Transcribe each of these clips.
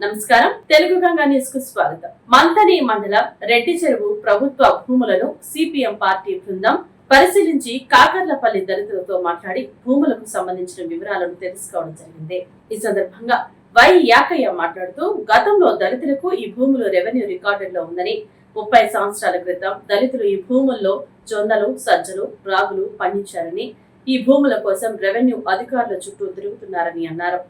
నమస్కారం. తెలుగు గంగా న్యూస్కు స్వాగతం. మంతని మండలం రెడ్డి చెరువు ప్రభుత్వ భూములను సిపిఎం పార్టీ బృందం పరిశీలించి కాకర్లపల్లి దళితులతో మాట్లాడి భూములకు సంబంధించిన వివరాలను తెలుసుకోవడం జరిగింది. ఈ సందర్భంగా వై యాకయ్య మాట్లాడుతూ గతంలో దళితులకు ఈ భూములు రెవెన్యూ రికార్డుల్లో ఉందని ముప్పై సంవత్సరాల క్రితం దళితులు ఈ భూముల్లో జొన్నలు సజ్జలు రాగులు పండించారని ఈ భూముల కోసం రెవెన్యూ అధికారుల చుట్టూ తిరుగుతున్నారని అన్నారు.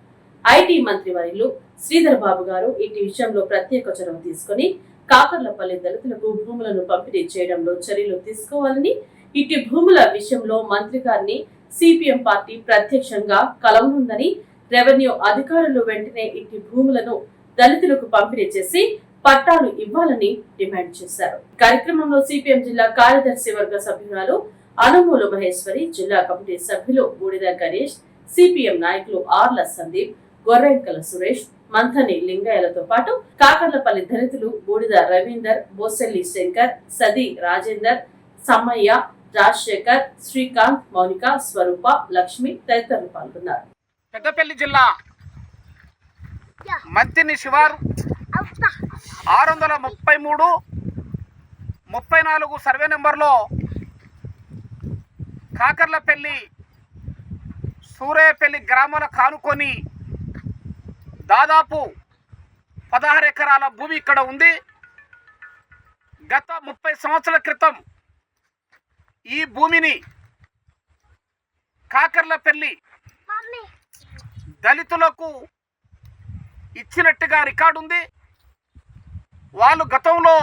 ఐటీ మంత్రి వర్యులు శ్రీధర్ బాబు గారు ఇటు విషయంలో ప్రత్యేక చొరవ తీసుకుని కాకర్లపల్లి దళితులకు భూములను పంపిణీ చేయడంలో చర్యలు తీసుకోవాలని ఇటు భూముల విషయంలో మంత్రి గారిని సిపిఎం పార్టీ ప్రత్యక్షంగా కలవనుందని రెవెన్యూ అధికారులు వెంటనే ఇటు భూములను దళితులకు పంపిణీ చేసి పట్టాలు ఇవ్వాలని డిమాండ్ చేశారు. కార్యక్రమంలో సిపిఎం జిల్లా కార్యదర్శి వర్గ సభ్యురాలు అనుమూలు మహేశ్వరి జిల్లా కమిటీ సభ్యులు బూడిద గణేష్ సిపిఎం నాయకులు ఆర్ల సందీప్ గొర్రెంకల సురేష్ మంథని లింగయ్యలతో పాటు కాకర్లపల్లి దళితులు బూడిద రవీందర్ బోసెల్లి శంకర్ సది రాజేందర్ సమ్మయ్య రాజశేఖర్ శ్రీకాంత్ మౌనిక స్వరూప లక్ష్మి తదితరులు పాల్గొన్నారు. పెద్దపల్లి జిల్లా మంతిని శివారు ఆరు వందల ముప్పై మూడు ముప్పై నాలుగు సర్వే నెంబర్లో కాకర్లపల్లి సూరయ్యపల్లి గ్రామాల కానుకొని దాదాపు పదహారు ఎకరాల భూమి ఇక్కడ ఉంది. గత ముప్పై సంవత్సరాల క్రితం ఈ భూమిని కాకర్లపల్లి దళితులకు ఇచ్చినట్టుగా రికార్డు ఉంది. వాళ్ళు గతంలో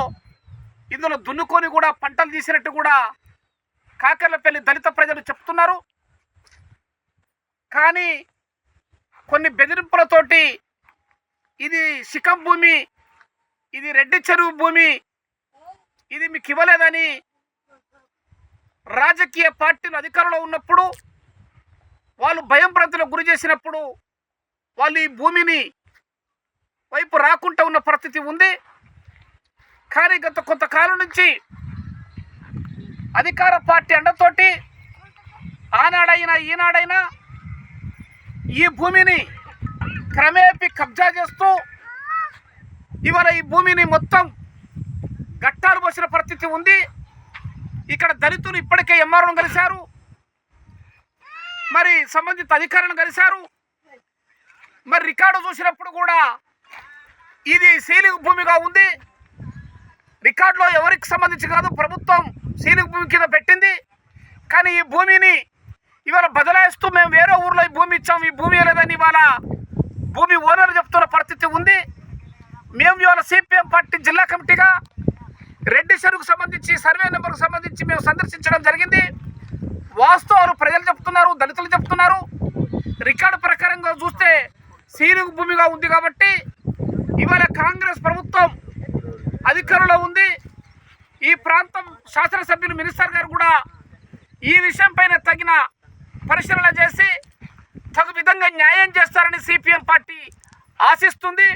ఇందులో దున్నుకొని కూడా పంటలు తీసినట్టు కూడా కాకర్లపల్లి దళిత ప్రజలు చెప్తున్నారు. కానీ కొన్ని బెదిరింపులతోటి ఇది శిఖం భూమి ఇది రెడ్డి చెరువు భూమి ఇది మీకు ఇవ్వలేదని రాజకీయ పార్టీలు అధికారంలో ఉన్నప్పుడు వాళ్ళు భయం భ్రాంతులకు గురి చేసినప్పుడు వాళ్ళు ఈ భూమిని వైపు రాకుండా ఉన్న పరిస్థితి ఉంది. కానీ గత కొంతకాలం నుంచి అధికార పార్టీ అండతోటి ఆనాడైనా ఈనాడైనా ఈ భూమిని క్రమేపీ కబ్జా చేస్తూ ఇవాళ ఈ భూమిని మొత్తం గట్టాలు పోసిన పరిస్థితి ఉంది. ఇక్కడ దళితులు ఇప్పటికే ఎంఆర్ఓను కలిశారు. మరి సంబంధిత అధికారులను కలిశారు. మరి రికార్డు చూసినప్పుడు కూడా ఇది సీలింగ్ భూమిగా ఉంది. రికార్డులో ఎవరికి సంబంధించి కాదు ప్రభుత్వం సీలింగ్ భూమి కింద పెట్టింది. కానీ ఈ భూమిని ఇవాళ బదలాయిస్తూ మేము వేరే ఊర్లో ఈ భూమి ఇచ్చాం ఈ భూమి లేదని ఇవాళ భూమి ఓనర్ చెప్తున్న పరిస్థితి ఉంది. మేము ఇవాళ సిపిఎం పార్టీ జిల్లా కమిటీగా రెడ్డి చెరువుకు సంబంధించి సర్వే నెంబర్కు సంబంధించి మేము సందర్శించడం జరిగింది. వాస్తవాలు ప్రజలు చెప్తున్నారు దళితులు చెప్తున్నారు. రికార్డు ప్రకారంగా చూస్తే సీరుగు భూమిగా ఉంది కాబట్టి ఇవాళ కాంగ్రెస్ ప్రభుత్వం అధికారంలో ఉంది. ఈ ప్రాంతం శాసనసభ్యులు మినిస్టర్ గారు కూడా ఈ విషయం పైన తగిన పరిశీలన చేసి చేయాలని సిపిఎం పార్టీ ఆశిస్తుంది.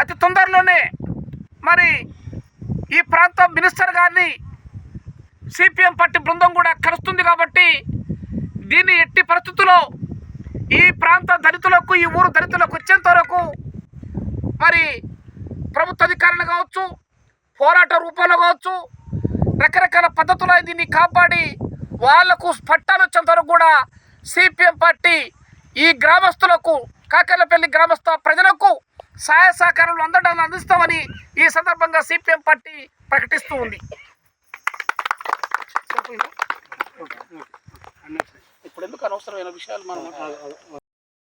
అతి తొందరలోనే మరి ఈ ప్రాంతం మినిస్టర్ గారిని సిపిఎం పార్టీ బృందం కూడా కలుస్తుంది కాబట్టి దీన్ని ఎట్టి పరిస్థితుల్లో ఈ ప్రాంత దళితులకు ఈ ఊరు దళితులకు వచ్చేంత వరకు మరి ప్రభుత్వ అధికారులు కావచ్చు పోరాట రూపంలో కావచ్చు రకరకాల పద్ధతులు దీన్ని కాపాడి వాళ్ళకు పట్టాలు వచ్చేంత వరకు కూడా సిపిఎం పార్టీ ఈ గ్రామస్తులకు కాకర్లపల్లి గ్రామస్థ ప్రజలకు సహాయ సహకారాలు అందడాన్ని అందిస్తామని ఈ సందర్భంగా సిపిఎం పార్టీ ప్రకటిస్తూ ఉంది. ఇప్పుడు ఎందుకు అనవసరమైన విషయాలు మనం